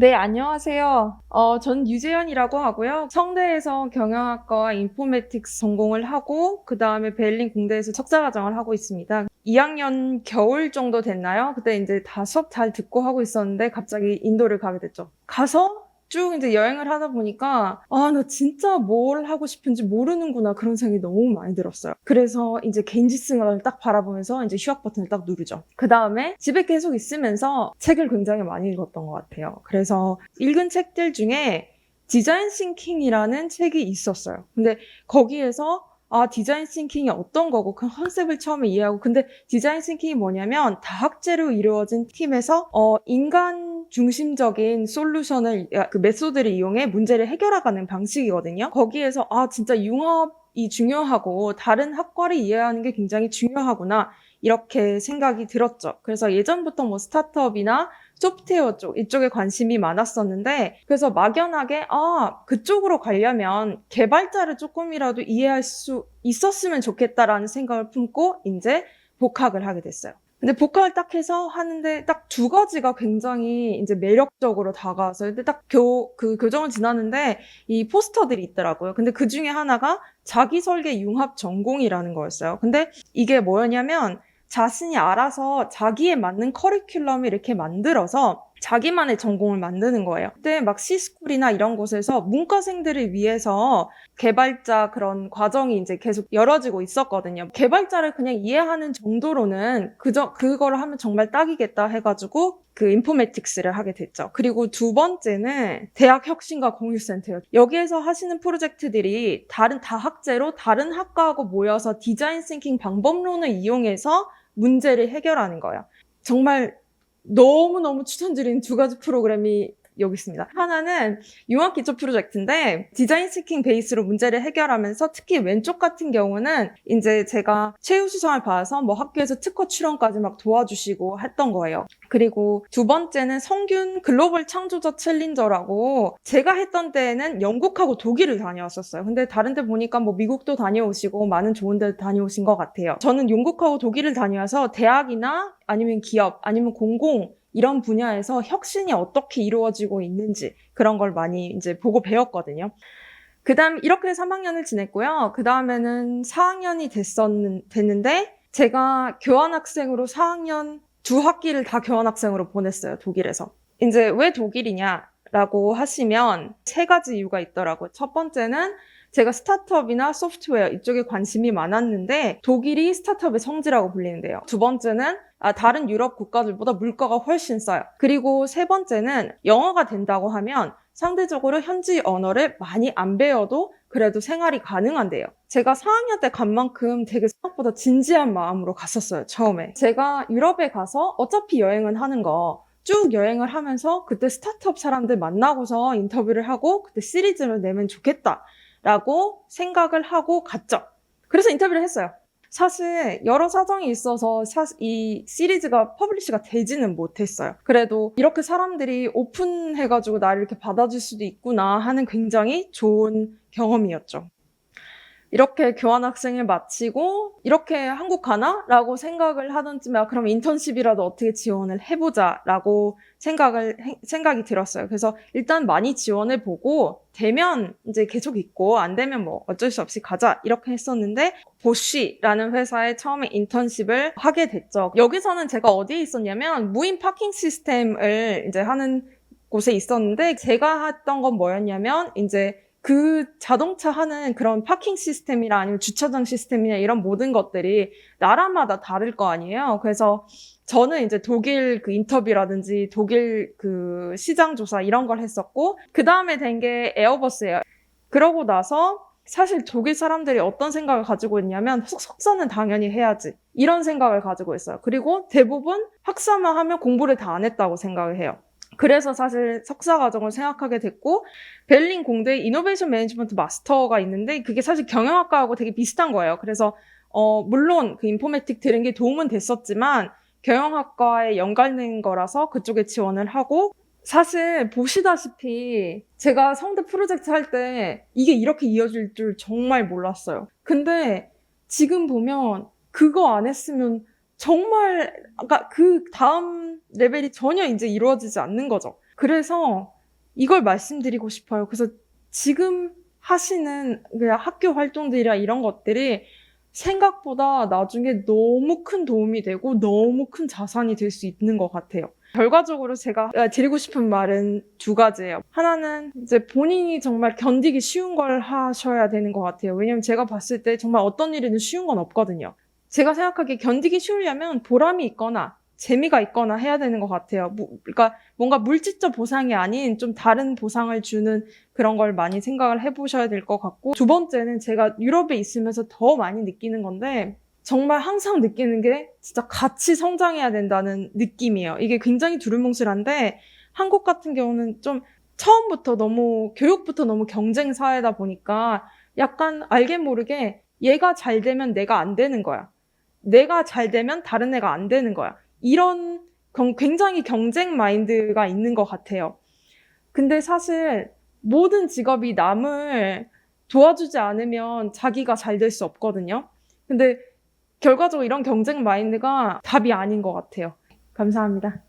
네, 안녕하세요. 어, 전 유재현이라고 하고요. 성대에서 경영학과 인포메틱스 전공을 하고, 그 다음에 베를린 공대에서 석사과정을 하고 있습니다. 2학년 겨울 정도 됐나요? 그때 이제 다 수업 잘 듣고 하고 있었는데, 갑자기 인도를 가게 됐죠. 가서 쭉 이제 여행을 하다 보니까, 아, 나 진짜 뭘 하고 싶은지 모르는구나. 그런 생각이 너무 많이 들었어요. 그래서 이제 개인지승을 딱 바라보면서 이제 휴학 버튼을 딱 누르죠. 그 다음에 집에 계속 있으면서 책을 굉장히 많이 읽었던 것 같아요. 그래서 읽은 책들 중에 디자인 싱킹이라는 책이 있었어요. 근데 거기에서 아, 디자인 싱킹이 어떤 거고, 그 컨셉을 처음에 이해하고, 근데 디자인 싱킹이 뭐냐면, 다학제로 이루어진 팀에서, 어, 인간 중심적인 솔루션을, 야, 그 메소드를 이용해 문제를 해결하가는 방식이거든요. 거기에서, 아, 진짜 융합이 중요하고, 다른 학과를 이해하는 게 굉장히 중요하구나. 이렇게 생각이 들었죠. 그래서 예전부터 뭐 스타트업이나 소프트웨어 쪽 이쪽에 관심이 많았었는데 그래서 막연하게 아 그쪽으로 가려면 개발자를 조금이라도 이해할 수 있었으면 좋겠다라는 생각을 품고 이제 복학을 하게 됐어요. 근데 복학을 딱 해서 하는데 딱 두 가지가 굉장히 이제 매력적으로 다가와서 근데 딱 교, 그 교정을 지났는데 이 포스터들이 있더라고요. 근데 그 중에 하나가 자기 설계 융합 전공이라는 거였어요. 근데 이게 뭐였냐면 자신이 알아서 자기에 맞는 커리큘럼을 이렇게 만들어서 자기만의 전공을 만드는 거예요. 그때 막 C스쿨이나 이런 곳에서 문과생들을 위해서 개발자 그런 과정이 이제 계속 열어지고 있었거든요. 개발자를 그냥 이해하는 정도로는 그저 그거를 하면 정말 딱이겠다 해가지고 그 인포메틱스를 하게 됐죠. 그리고 두 번째는 대학 혁신과 공유센터예요. 여기에서 하시는 프로젝트들이 다른 다학제로 다른 학과하고 모여서 디자인 싱킹 방법론을 이용해서 문제를 해결하는 거예요. 정말 너무너무 추천드리는 두 가지 프로그램이 여기 있습니다. 하나는 융합 기초 프로젝트인데 디자인 스킹 베이스로 문제를 해결하면서 특히 왼쪽 같은 경우는 이제 제가 최우 수상을 받아서 뭐 학교에서 특허 출원까지 막 도와주시고 했던 거예요. 그리고 두 번째는 성균 글로벌 창조자 챌린저라고 제가 했던 때에는 영국하고 독일을 다녀왔었어요. 근데 다른 데 보니까 뭐 미국도 다녀오시고 많은 좋은 데 다녀오신 것 같아요. 저는 영국하고 독일을 다녀와서 대학이나 아니면 기업 아니면 공공 이런 분야에서 혁신이 어떻게 이루어지고 있는지 그런 걸 많이 이제 보고 배웠거든요. 그 다음 이렇게 3학년을 지냈고요. 그 다음에는 4학년이 됐었는, 됐는데 제가 교환학생으로 4학년 두 학기를 다 교환학생으로 보냈어요. 독일에서. 이제 왜 독일이냐라고 하시면 세 가지 이유가 있더라고요. 첫 번째는 제가 스타트업이나 소프트웨어 이쪽에 관심이 많았는데 독일이 스타트업의 성지라고 불리는데요. 두 번째는 아, 다른 유럽 국가들보다 물가가 훨씬 싸요. 그리고 세 번째는 영어가 된다고 하면 상대적으로 현지 언어를 많이 안 배워도 그래도 생활이 가능한데요. 제가 4학년 때 간 만큼 되게 생각보다 진지한 마음으로 갔었어요, 처음에. 제가 유럽에 가서 어차피 여행은 하는 거, 쭉 여행을 하면서 그때 스타트업 사람들 만나고서 인터뷰를 하고 그때 시리즈를 내면 좋겠다라고 생각을 하고 갔죠. 그래서 인터뷰를 했어요. 사실 여러 사정이 있어서 이 시리즈가 퍼블리시가 되지는 못했어요. 그래도 이렇게 사람들이 오픈해가지고 나를 이렇게 받아줄 수도 있구나 하는 굉장히 좋은 경험이었죠. 이렇게 교환학생을 마치고 이렇게 한국 가나? 라고 생각을 하던 쯤에 아, 그럼 인턴십이라도 어떻게 지원을 해보자 라고 생각을 생각이 들었어요. 그래서 일단 많이 지원을 보고 되면 이제 계속 있고 안 되면 뭐 어쩔 수 없이 가자 이렇게 했었는데 보쉬라는 회사에 처음에 인턴십을 하게 됐죠. 여기서는 제가 어디에 있었냐면 무인 파킹 시스템을 이제 하는 곳에 있었는데 제가 했던 건 뭐였냐면 이제 그 자동차 하는 그런 파킹 시스템이나 아니면 주차장 시스템이나 이런 모든 것들이 나라마다 다를 거 아니에요. 그래서 저는 이제 독일 그 인터뷰라든지 독일 그 시장 조사 이런 걸 했었고, 그 다음에 된 게 에어버스예요. 그러고 나서 사실 독일 사람들이 어떤 생각을 가지고 있냐면 석사는 당연히 해야지. 이런 생각을 가지고 있어요. 그리고 대부분 학사만 하면 공부를 다 안 했다고 생각을 해요. 그래서 사실 석사 과정을 생각하게 됐고 벨린 공대 이노베이션 매니지먼트 마스터가 있는데 그게 사실 경영학과하고 되게 비슷한 거예요. 그래서 어 물론 그 인포메틱 들은 게 도움은 됐었지만 경영학과에 연관된 거라서 그쪽에 지원을 하고 사실 보시다시피 제가 성대 프로젝트 할 때 이게 이렇게 이어질 줄 정말 몰랐어요. 근데 지금 보면 그거 안 했으면 정말 아까 그 다음 레벨이 전혀 이제 이루어지지 않는 거죠. 그래서 이걸 말씀드리고 싶어요. 그래서 지금 하시는 그 학교 활동들이나 이런 것들이 생각보다 나중에 너무 큰 도움이 되고 너무 큰 자산이 될 수 있는 것 같아요. 결과적으로 제가 드리고 싶은 말은 두 가지예요. 하나는 이제 본인이 정말 견디기 쉬운 걸 하셔야 되는 것 같아요. 왜냐면 제가 봤을 때 정말 어떤 일이든 쉬운 건 없거든요. 제가 생각하기에 견디기 쉬우려면 보람이 있거나 재미가 있거나 해야 되는 것 같아요. 뭐, 그러니까 뭔가 물질적 보상이 아닌 좀 다른 보상을 주는 그런 걸 많이 생각을 해보셔야 될 것 같고 두 번째는 제가 유럽에 있으면서 더 많이 느끼는 건데 정말 항상 느끼는 게 진짜 같이 성장해야 된다는 느낌이에요. 이게 굉장히 두루뭉술한데 한국 같은 경우는 좀 처음부터 너무 교육부터 너무 경쟁 사회다 보니까 약간 알게 모르게 얘가 잘 되면 내가 안 되는 거야. 내가 잘 되면 다른 애가 안 되는 거야. 이런 경- 굉장히 경쟁 마인드가 있는 것 같아요. 근데 사실 모든 직업이 남을 도와주지 않으면 자기가 잘 될 수 없거든요. 근데 결과적으로 이런 경쟁 마인드가 답이 아닌 것 같아요. 감사합니다.